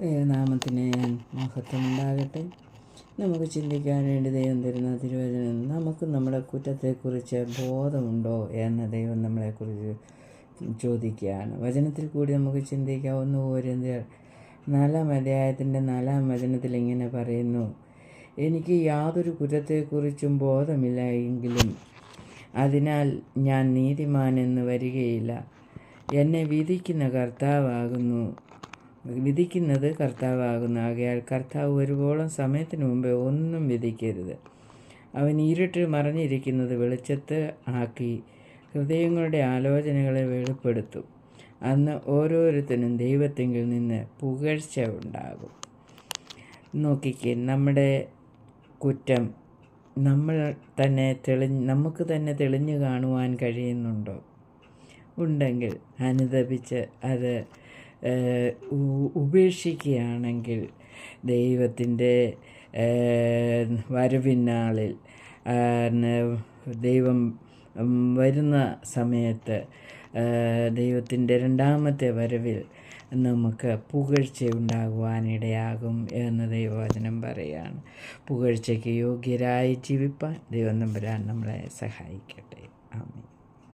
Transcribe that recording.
ദൈവനാമത്തിന് മഹത്വമുണ്ടാകട്ടെ. നമുക്ക് ചിന്തിക്കാൻ വേണ്ടി ദൈവം തരുന്ന തിരുവചനം നമുക്ക് നമ്മുടെ കുറ്റത്തെക്കുറിച്ച് ബോധമുണ്ടോ എന്ന് ദൈവം നമ്മളെക്കുറിച്ച് ചോദിക്കുകയാണ്. വചനത്തിൽ കൂടി നമുക്ക് ചിന്തിക്കാം. ഒന്ന് ഓരോന്ത്യർ നാലാം അധ്യായത്തിന്റെ നാലാം വചനത്തിൽ ഇങ്ങനെ പറയുന്നു. എനിക്ക് യാതൊരു കുറ്റത്തെക്കുറിച്ചും ബോധമില്ല എങ്കിലും അതിനാൽ ഞാൻ നീതിമാനെന്ന് വരികയില്ല. എന്നെ വിധിക്കുന്ന കർത്താവാകുന്നു. വിധിക്കുന്നത് കർത്താവാകുന്ന. ആകയാൽ കർത്താവ് ഒരുപോളം സമയത്തിന് മുമ്പേ ഒന്നും വിധിക്കരുത്. അവൻ ഇരുട്ട് മറഞ്ഞിരിക്കുന്നത് വെളിച്ചത്ത് ആക്കി ഹൃദയങ്ങളുടെ ആലോചനകളെ വെളിപ്പെടുത്തും. അന്ന് ഓരോരുത്തരും ദൈവത്തെങ്കിൽ നിന്ന് പുകഴ്ച ഉണ്ടാകും. നോക്കിക്കേ നമ്മുടെ കുറ്റം നമ്മൾ തന്നെ തെളി നമുക്ക് തന്നെ തെളിഞ്ഞു കാണുവാൻ കഴിയുന്നുണ്ടോ? ഉണ്ടെങ്കിൽ അനുദപിച്ച് അത് ഉപേക്ഷിക്കുകയാണെങ്കിൽ ദൈവത്തിന്റെ വരവിനാളിൽ ദൈവം വരുന്ന സമയത്ത് ദൈവത്തിന്റെ രണ്ടാമത്തെ വരവിൽ നമുക്ക് പുകഴ്ച ഉണ്ടാകുവാനിടയാകും എന്ന് ദൈവവചനം പറയുകയാണ് പുകഴ്ചയ്ക്ക് യോഗ്യരായി ജീവിപ്പാൻ ദൈവം നമ്പരാൻ നമ്മളെ സഹായിക്കട്ടെ. ആമീൻ.